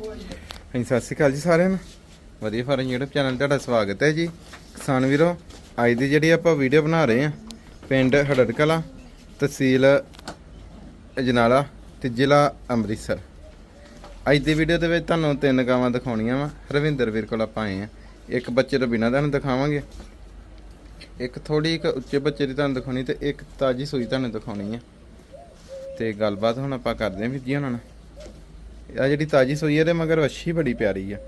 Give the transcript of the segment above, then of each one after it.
ਹਾਂਜੀ, ਸਤਿ ਸ਼੍ਰੀ ਅਕਾਲ ਜੀ ਸਾਰਿਆਂ ਨੂੰ। ਵਧੀਆ ਫਾਰਮ YouTube ਚੈਨਲ ਤੁਹਾਡਾ ਸਵਾਗਤ ਹੈ ਜੀ। ਕਿਸਾਨ ਵੀਰੋ, ਅੱਜ ਦੀ ਜਿਹੜੀ ਆਪਾਂ ਵੀਡੀਓ ਬਣਾ ਰਹੇ ਹਾਂ, ਪਿੰਡ ਹੜੜ ਕਲਾਂ ਤਹਿਸੀਲ ਅਜਨਾਲਾ ਤੇ ਜ਼ਿਲ੍ਹਾ ਅੰਮ੍ਰਿਤਸਰ। ਅੱਜ ਦੀ ਵੀਡੀਓ ਦੇ ਵਿੱਚ ਤੁਹਾਨੂੰ ਤਿੰਨ ਗਾਵਾਂ ਦਿਖਾਉਣੀਆਂ ਵਾ। ਰਵਿੰਦਰ ਵੀਰ ਕੋਲ ਆਪਾਂ ਆਏ ਆ ਇੱਕ ਬੱਚੇ ਤੋਂ ਬਿਨਾਂ ਤੁਹਾਨੂੰ ਦਿਖਾਵਾਂਗੇ। ਇੱਕ ਥੋੜੀ ਇੱਕ ਉੱਚੇ ਬੱਚੇ ਦੀ ਤੁਹਾਨੂੰ ਦਿਖਾਉਣੀ ਤੇ ਇੱਕ ਤਾਜੀ ਸੂਈ ਤੁਹਾਨੂੰ ਦਿਖਾਉਣੀ ਆ। ਤੇ ਗੱਲਬਾਤ ਹੁਣ ਆਪਾਂ ਕਰਦੇ ਹਾਂ ਵੀਰ ਜੀ ਉਹਨਾਂ ਨਾਲ। ਆ ਜਿਹੜੀ ਤਾਜੀ ਸੂਈ ਇਹਦੇ ਮਗਰ ਵੱਛੀ ਬੜੀ ਪਿਆਰੀ ਆ।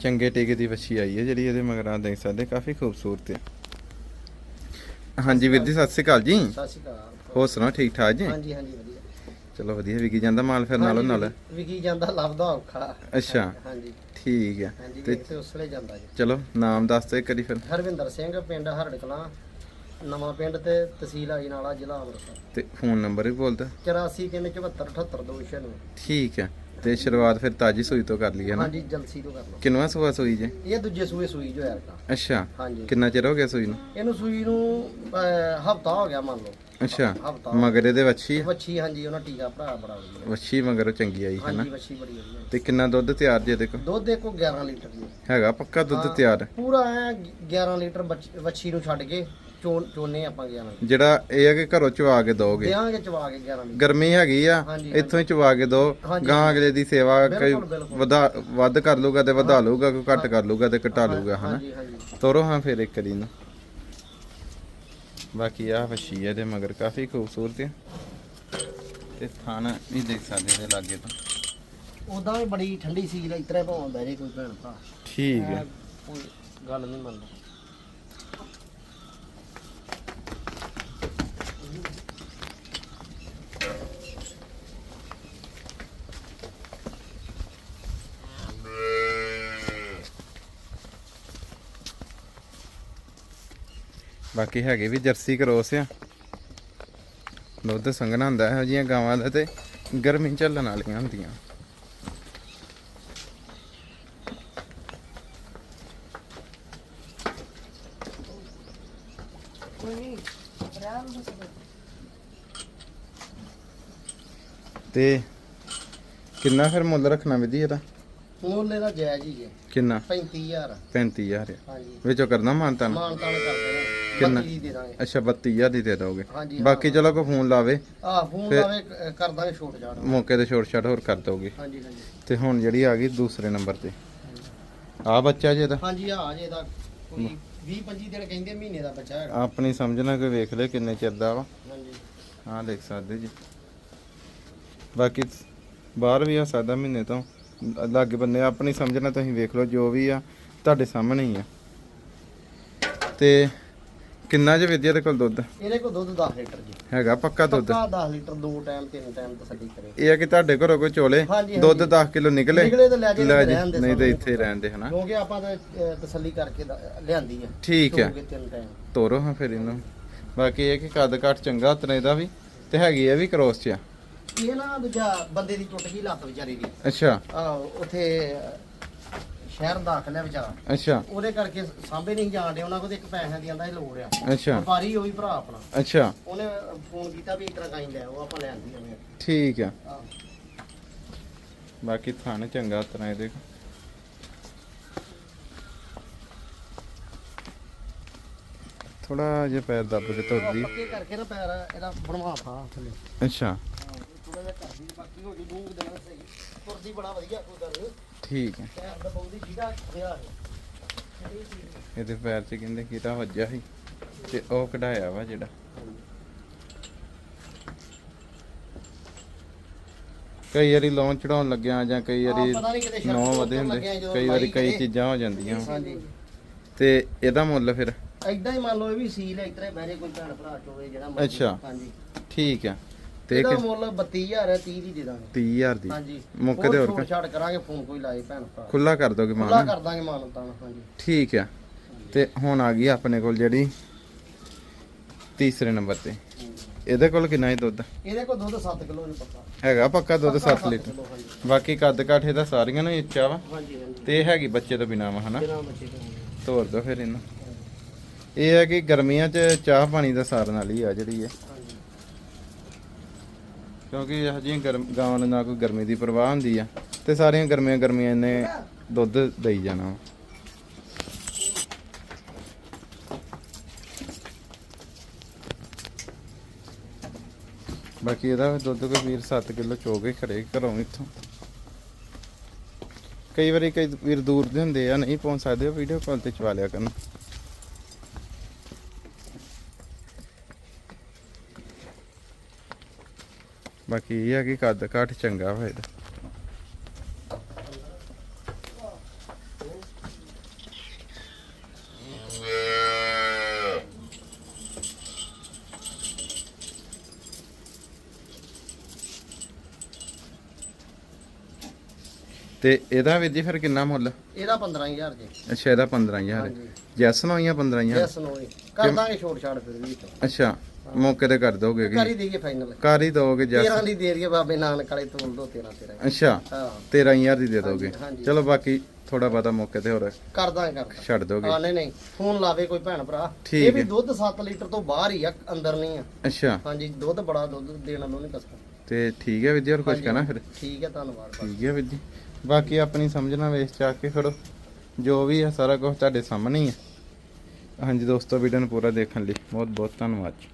ਚੰਗੇ ਟੀਕੇ ਦੀ ਵੱਛੀ ਆਈ ਹੈ ਜਿਹੜੀ ਇਹਦੇ ਮਗਰ ਆ ਦੇਖ ਸਕਦੇ ਕਾਫੀ ਖੂਬਸੂਰਤ ਹੈ ਹਾਂਜੀ ਵੀਰ ਜੀ ਸਤਿ ਸ਼੍ਰੀ ਅਕਾਲ ਜੀ। ਸਤਿ ਸ਼੍ਰੀ ਅਕਾਲ। ਹੋਰ ਸੁਣਾਓ ਠੀਕ ਠਾਕ ਜੀ? ਹਾਂਜੀ ਹਾਂਜੀ ਵਧੀਆ। ਚਲੋ ਵਧੀਆ ਵਿਕੀ ਜਾਂਦਾ ਮਾਲ ਫਿਰ ਨਾਲੋਂ ਨਾਲ? ਵਿਕੀ ਜਾਂਦਾ ਲੱਭਦਾ ਔਖਾ। ਅੱਛਾ। ਹਾਂਜੀ। ਠੀਕ ਹੈ ਤੇ ਉਸਲੇ ਜਾਂਦਾ ਜੀ। ਚਲੋ ਨਾਮ ਦੱਸ ਦਿਓ ਇੱਕ ਵਾਰੀ ਫਿਰ। ਹਰਵਿੰਦਰ ਸਿੰਘ ਪਿੰਡ ਹਰੜ ਕਲਾਂ ਨਵਾਂ ਪਿੰਡ ਤੇ ਤਹਿਸੀਲ ਆਈ ਨਾਲਾ ਜ਼ਿਲ੍ਹਾ ਅੰਮ੍ਰਿਤਸਰ। ਤੇ ਫੋਨ ਨੰਬਰ ਵੀ ਬੋਲ ਦਿਓ 8437748296 ਠੀਕ ਹੈ ਤੇ ਸ਼ੁਰੂਆਤ ਫਿਰ ਤਾਜੀ ਸੂਈ ਤੋਂ ਕਰ ਲਈਏ ਨਾ? ਹਾਂਜੀ ਜਲਸੀ ਤੋਂ ਕਰ ਲਓ। ਕਿੰਨਵਾ ਸੂਆ ਸੂਈ ਜੇ? ਇਹ ਦੂਜੇ ਸੂਏ ਸੂਈ ਜੋ ਯਾਰ ਤਾਂ ਅੱਛਾ ਹਾਂਜੀ। ਕਿੰਨਾ ਚਿਰ ਹੋ ਗਿਆ ਸੂਈ ਨੂੰ? ਇਹਨੂੰ ਸੂਈ ਨੂੰ ਹਫਤਾ ਹੋ ਗਿਆ ਮੰਨ ਲਓ। ਅੱਛਾ ਹਫਤਾ। ਮਗਰ ਇਹਦੇ ਵੱਛੀ? ਵੱਛੀ ਹਾਂਜੀ ਉਹਨਾਂ ਟੀਕਾ ਭਰਾ ਬੜਾ ਵਧੀਆ ਵੱਛੀ ਮਗਰ ਚੰਗੀ ਆਈ ਹੈ ਨਾ ਹਾਂਜੀ ਵੱਛੀ ਬੜੀ ਵਧੀਆ। ਤੇ ਕਿੰਨਾ ਦੁੱਧ ਤਿਆਰ ਜੇ ਦੇਖੋ ਦੁੱਧ ਦੇਖੋ 11 ਲੀਟਰ ਦੀ ਹੈਗਾ ਪੱਕਾ ਦੁੱਧ। ਤਿਆਰ? ਪੂਰਾ ਐ 11 ਲੀਟਰ ਵੱਛੀ ਨੂੰ ਛੱਡ ਕੇ ਚੋਣ ਚੋਨੇ ਆਪਾਂ 11 ਲੀਟਰ ਜਿਹੜਾ ਇਹ ਹੈ ਕਿ ਘਰੋਂ ਚਵਾ ਕੇ ਦੋਗੇ। ਦਿਆਂਗੇ ਚਵਾ ਕੇ 11 ਲੀਟਰ ਗਰਮੀ ਹੈਗੀ ਆ ਹਾਂਜੀ, ਇੱਥੋਂ ਹੀ ਚਵਾ ਕੇ ਦੋ। ਹਾਂਜੀ, ਗਾਂ ਅਗਲੇ ਦੀ ਸੇਵਾ ਕੋਈ ਬਿਲਕੁਲ, ਬਿਲਕੁਲ। ਵਧਾ ਵੱਧ ਕਰ ਲੂਗਾ ਤੇ ਵਧਾ ਲੂਗਾ ਕੋਈ ਘੱਟ ਕਰ ਲੂਗਾ ਤੇ ਘਟਾ ਲੂਗਾ ਹਨਾ? ਹਾਂਜੀ ਹਾਂਜੀ। ਤੋਰੋ ਹਾਂ ਫਿਰ ਇੱਕ ਵਾਰੀ ਨੂੰ ਬਾਕੀ ਆ ਵਸ਼ੀ ਇਹਦੇ ਮਗਰ ਕਾਫੀ ਖੂਬਸੂਰਤ ਹੈ ਤੇ ਥਾਣਾ ਵੀ ਦੇਖ ਸਕਦੇ ਇਹਦੇ ਲਾਗੇ ਤੋਂ। ਉਦਾਂ ਵੀ ਬੜੀ ਠੰਡੀ ਸੀ ਇਸ ਤਰ੍ਹਾਂ ਭਾਵੇਂ ਬਹਿ ਜੇ ਕੋਈ ਭੈਣ ਭਰਾ। ਠੀਕ ਹੈ ਕੋਈ ਗੱਲ ਨਹੀਂ ਮੰਨਦਾ। ਬਾਕੀ ਹੈਗੇ ਵੀ ਜਰਸੀ ਕਰੋਸ ਆ। ਦੁੱਧ ਸੰਘਣਾ ਹੁੰਦਾ ਇਹੋ ਜਿਹੀਆਂ ਗਾਵਾਂ ਦਾ ਤੇ ਗਰਮੀ ਝੱਲਣ ਵਾਲੀਆਂ ਹੁੰਦੀਆਂ। ਤੇ ਕਿੰਨਾ ਫਿਰ ਮੁੱਲ ਰੱਖਣਾ ਵਿਧੀ ਇਹਦਾ? ਮੁੱਲ ਇਹਦਾ ਜਾਇਜ਼ ਹੀ ਜੇ ਕਿੰਨਾ? 35000 35000 ਹਾਂਜੀ। ਵਿੱਚੋਂ ਕਰਨਾ ਮਾਨਤਾ ਨਾ ਮਾਨ ਤਾਨ ਕਰਦੇ। ਨੇ ਕਿੰਨਾ? 32 ਦੇ ਦਾਂਗੇ। ਅੱਛਾ 32000 ਦੀ ਦੇ ਦੋਗੇ। ਹਾਂਜੀ ਬਾਕੀ ਚਲੋ ਕੋਈ ਫੋਨ ਲਾਵੇ। ਆ ਫੋਨ ਫਿਰ- ਲਾਵੇ ਕ- ਕਰ ਦਾਂਗੇ ਛੋਟ ਜਾਣ ਮੌਕੇ ਤੇ ਛੋਟ ਛਾਟ ਹੋਰ ਕਰ ਦੋਗੇ। ਹਾਂਜੀ ਹਾਂਜੀ। ਤੇ ਹੁਣ ਜਿਹੜੀ ਆ ਗਈ ਦੂਸਰੇ ਨੰਬਰ ਤੇ। ਆ ਬੱਚਾ ਜੇ ਦਾ ਹਾਂਜੀ ਆ ਜੇ ਦਾ ਕੋਈ 20 25 ਦਿਨ ਕਹਿੰਦੇ ਮਹੀਨੇ ਦਾ ਬੱਚਾ ਹੈਗਾ। ਆਪਣੀ ਸਮਝਣਾ ਕੋਈ ਵੇਖ ਲੈ ਕਿੰਨੇ ਚਿਰ ਦਾ ਵਾ। ਹਾਂਜੀ। ਹਾਂ ਦੇਖ ਸਕਦੇ ਜੀ। ਬਾਕੀ ਬਾਹਰ ਵੀ ਆ ਸਕਦਾ ਮਹੀਨੇ ਤੋਂ। ਲਾਗੇ ਬੰਨੇ ਆਪਣੀ ਸਮਝਣਾ ਤੁਸੀਂ ਵੇਖ ਲਓ ਜੋ ਵੀ ਆ ਤੁਹਾਡੇ ਸਾਹਮਣੇ ਹੀ ਆ। ਤੇ ਕਿੰਨਾ ਜੇ ਵਿਦਿਆ ਦੇ ਕੋਲ ਦੁੱਧ? ਇਹਦੇ ਕੋਲ ਦੁੱਧ 10 ਲੀਟਰ ਜੀ। ਹੈਗਾ ਪੱਕਾ ਦੁੱਧ? ਪੱਕਾ 10 ਲੀਟਰ ਦੋ ਟਾਈਮ ਤਿੰਨ ਟਾਈਮ ਤਸੱਲੀ ਕਰੇ। ਇਹ ਆ ਕਿ ਤੁਹਾਡੇ ਘਰੋਂ ਕੋਈ ਚੋਲੇ? ਹਾਂਜੀ, ਦੁੱਧ ਹਾਂਜੀ। 10 ਕਿਲੋ ਨਿਕਲੇ? ਨਿਕਲੇ ਤਾਂ ਲੈ ਜੇ, ਰਹਿਣ ਦੇ ਨਹੀਂ ਤੇ। ਇੱਥੇ ਰਹਿਣ ਦੇ ਹਨਾ? ਕਿਉਂਕਿ ਆਪਾਂ ਤਾਂ ਅਹ, ਤਸੱਲੀ ਕਰਕੇ ਦ- ਲਿਆਂਦੀ ਆ। ਠੀਕ ਹੈ ਤਿੰਨ ਟਾਈਮ ਤੋਰੋ ਹਾਂ ਫਿਰ ਇਹਨੂੰ। ਬਾਕੀ ਇਹ ਕਿ ਕੱਦ ਘੱਟ ਚੰਗਾ ਤਨੇ ਦਾ ਵੀ ਤੇ ਹੈਗੀ ਆ ਵੀ ਕ੍ਰੋਸ ਚ ਆ। ਇਹ ਨਾ ਦੂਜਾ ਬੰਦੇ ਦੀ ਟੁੱਟ ਗਈ ਲੱਤ ਵਿਚਾਰੀ ਦੀ। ਅੱਛਾ। ਆ ਉੱਥੇ ਅਹ, ਸ਼ਹਿਰ ਦਾਖਲ ਹੈ ਵਿਚਾਰਾ। ਅੱਛਾ। ਉਹਦੇ ਕਰਕੇ ਸਾਂਭੇ ਨਹੀਂ ਜਾਣਦੇ ਉਹਨਾਂ ਕੋਲ ਤੇ ਇੱਕ ਪੈਸਿਆਂ ਦੀ ਆਂਦਾ ਇਹ ਲੋੜ ਆ। ਅੱਛਾ। ਵਪਾਰੀ ਉਹ ਵੀ ਭਰਾ ਆਪਣਾ। ਅੱਛਾ। ਉਹਨੇ ਫੋਨ ਕੀਤਾ ਵੀ ਇਸ ਤਰ੍ਹਾਂ ਕਾਈ ਲੈ ਉਹ ਆਪਾਂ ਲੈਂਦੀ ਆ ਠੀਕ ਆ। ਬਾਕੀ ਥਣ ਚੰਗਾ ਤਨਾ ਇਹਦੇ ਥੋੜਾ ਜਿਹਾ ਪੈਰ ਦੱਬ ਕੇ ਤੁਰਦੀ ਪੱਕੇ ਕਰਕੇ ਨਾ ਪੈਰ ਇਹਦਾ ਬਣਵਾ ਫਾ ਥੱਲੇ। ਅੱਛਾ। ਥੋੜਾ ਜਿਹਾ ਕਰਦੀ ਬਾਕੀ ਹੋ ਜੂ ਦੂੰਗ ਦੇਣਾ ਸਹੀ। ਤੁਰਦੀ ਬੜਾ ਵਧੀਆ ਕੋਈ ਗੱਲ ਨਹੀਂ। ਠੀਕ ਹੈ। ਪੈਰ ਦਬਾਉਂਦੀ ਜਿਹਦਾ ਖਿਆ ਹੈ ਇਹਦੇ ਪੈਰ 'ਚ ਕਹਿੰਦੇ ਕੀੜਾ ਵੱਜਿਆ ਸੀ ਤੇ ਉਹ ਕਢਾਇਆ ਵਾ ਜਿਹੜਾ। ਕਈ ਵਾਰੀ ਲੋਨ ਚੜਾਉਣ ਲੱਗਿਆ ਜਾਂ ਕਈ ਵਾਰੀ ਨੌ ਵਧੇ ਹੁੰਦੇ ਕਈ ਵਾਰੀ ਕਈ। ਚੀਜ਼ਾਂ ਹੋ ਜਾਂਦੀਆਂ। ਤੇ ਇਹਦਾ ਮੁੱਲ ਫਿਰ? ਐਦਾਂ ਹੀ ਮੰਨ ਲਓ ਇਹ ਵੀ ਸੀਲ ਹੈ ਇਤਰੇ ਬਹਿਰੇ ਕੋਈ ਭੈਣ ਭਰਾ ਚੋਵੇ ਜਿਹੜਾ। ਅੱਛਾ। ਹਾਂਜੀ। ਠੀਕ ਆ ਤੇ ਇਹਦਾ ਮੁੱਲ 32000 ਹੈ 30 ਦੀ ਦੇ ਦਾਂਗੇ। 30000 ਦੀ। ਹਾਂਜੀ। ਮੌਕੇ ਤੇ ਹੋਰ ਛਾੜ ਕਰਾਂਗੇ ਫੋਨ ਕੋਈ ਲਾਏ ਭੈਣ ਭਰਾ। ਖੁੱਲਾ ਕਰ ਦੋਗੇ ਖੁੱਲਾ ਮਾਨ ਕਰ ਦਾਂਗੇ ਮਾਨ ਤਾਂ ਹਾਂਜੀ। ਠੀਕ ਆ। ਤੇ ਹੁਣ ਆ ਗਈ ਆਪਣੇ ਕੋਲ ਜਿਹੜੀ ਤੀਸਰੇ ਨੰਬਰ ਤੇ। ਇਹਦੇ ਕੋਲ ਕਿੰਨਾ ਹੈ ਦੁੱਧ? ਇਹਦੇ ਕੋਲ ਦੁੱਧ 7 ਕਿਲੋ ਨਹੀਂ ਪੱਕਾ। ਹੈਗਾ ਪੱਕਾ ਦੁੱਧ ਪੱਕਾ 7 ਲੀਟਰ। ਕਿਲੋ, ਹਾਂਜੀ। ਬਾਕੀ ਕੱਦ ਕਾਠੇ ਦਾ ਸਾਰੀਆਂ ਨੂੰ ਉੱਚਾ ਵਾ। ਹਾਂਜੀ ਹਾਂਜੀ। ਤੇ ਇਹ ਹੈਗੀ ਬੱਚੇ ਤੋਂ ਬਿਨਾ ਵਾ ਹਨਾ? ਬਿਨਾਂ ਬੱਚੇ ਤੋਂ ਤੋਰ ਦੋ ਫਿਰ ਇਹਨੂੰ। ਇਹ ਹੈ ਕਿ ਗਰਮੀਆਂ 'ਚ ਚਾਹ ਪਾਣੀ ਦਾ ਸਾਰਨ ਵਾਲੀ ਆ ਜਿਹੜੀ ਹੈ ਹਾਂਜੀ ਕਿਉਂਕਿ ਇਹੋ ਜਿਹੀਆਂ ਗਰਮ ਗਾਵਾਂ ਨੂੰ ਨਾ ਕੋਈ ਗਰਮੀ ਦੀ ਪਰਵਾਹ ਹੁੰਦੀ ਆ। ਤੇ ਸਾਰੀਆਂ ਗਰਮੀਆਂ ਗਰਮੀਆਂ ਇਹਨੇ ਦੁੱਧ ਦੇਈ ਜਾਣਾ ਬਾਕੀ ਇਹਦਾ ਦੁੱਧ ਕੋਈ ਵੀਰ 7 ਕਿਲੋ ਚੋ ਕੇ ਖੜੇ ਘਰੋਂ ਇੱਥੋਂ। ਕਈ ਵਾਰੀ ਕਈ ਵੀਰ ਦੂਰ ਦੇ ਹੁੰਦੇ ਆ, ਨਹੀਂ ਪਹੁੰਚ ਸਕਦੇ ਵੀਡੀਓ ਕਾਲ ਤੇ ਚਵਾ ਲਿਆ ਕਰਨ। ਬਾਕੀ ਇਹ ਆ ਕਿ ਕੱਦ ਕਾਠ ਚੰਗਾ ਵਾ ਇਹਦਾ। ਤੇ ਇਹਦਾ ਵੀਰ ਜੀ ਫਿਰ ਕਿੰਨਾ ਮੁੱਲ? ਇਹਦਾ 15000 ਜੀ। ਅੱਛਾ ਇਹਦਾ 15000 ਹਾਂਜੀ। ਜੈਸ ਨੂੰ ਆਈਆਂ 15000 ਯੈਸ ਨੋ ਕਰ ਦਾਂਗੇ ਛੋਟ ਛਾੜ ਫਿਰ ਵੀ। ਅੱਛਾ। ਮੌਕੇ ਤੇ ਕਰ ਦੋਗੇ ਕਰ ਹੀ ਦੇਈਏ ਫਾਈਨਲ ਕਰ ਹੀ ਦੋਗੇ ਜੈਸ। 13 ਦੀ ਦੇ ਰਹੀ ਬਾਬੇ ਨਾਨਕ ਵਾਲੇ ਤੋਲ ਦੋ 13 13 ਅੱਛਾ ਹਾਂ। 13000 ਦੀ ਦੇ ਦੋਗੇ। ਹਾਂਜੀ। ਚਲੋ ਬਾਕੀ ਥੋੜਾ ਬਹੁਤਾ ਮੌਕੇ ਤੇ ਹੋਰ ਕਰ ਦਾਂਗੇ ਕਰ ਦਾਂਗੇ। ਛੱਡ ਦੋਗੇ। ਹਾਂ ਨਹੀਂ ਨਹੀਂ। ਫੋਨ ਲਾਵੇ ਕੋਈ ਭੈਣ ਭਰਾ। ਠੀਕ ਇਹ ਵੀ ਹੈ। ਦੁੱਧ 7 ਲੀਟਰ ਤੋਂ ਬਾਹਰ ਹੀ ਆ ਅੰਦਰ ਨਹੀਂ ਆ। ਅੱਛਾ। ਹਾਂਜੀ ਦੁੱਧ ਬੜਾ ਦੁੱਧ ਦੇਣ ਵਾਲੋਂ ਨਹੀਂ ਕਸਮ ਤੇ ਠੀਕ ਹੈ ਵਿਦਿਆ ਹੋਰ ਕੁਝ। ਕਹਿਣਾ ਫਿਰ? ਠੀਕ ਹੈ ਧੰਨਵਾਦ। ਬਸ। ਠੀਕ ਹੈ ਵੀਰ ਜੀ ਬਾਕੀ ਆਪਣੀ ਸਮਝਣਾ ਵੇਖ ਚਾ ਕੇ ਖੜੋ। ਜੋ ਵੀ ਹੈ ਸਾਰਾ ਕੁਝ ਤੁਹਾਡੇ ਸਾਹਮਣੇ ਹੀ ਹੈ ਹਾਂਜੀ ਦੋਸਤੋ ਵੀਡੀਓ ਨੂੰ ਪੂਰਾ ਦੇਖਣ ਲਈ ਬਹੁਤ ਬਹੁਤ ਧੰਨਵਾਦ ਜੀ।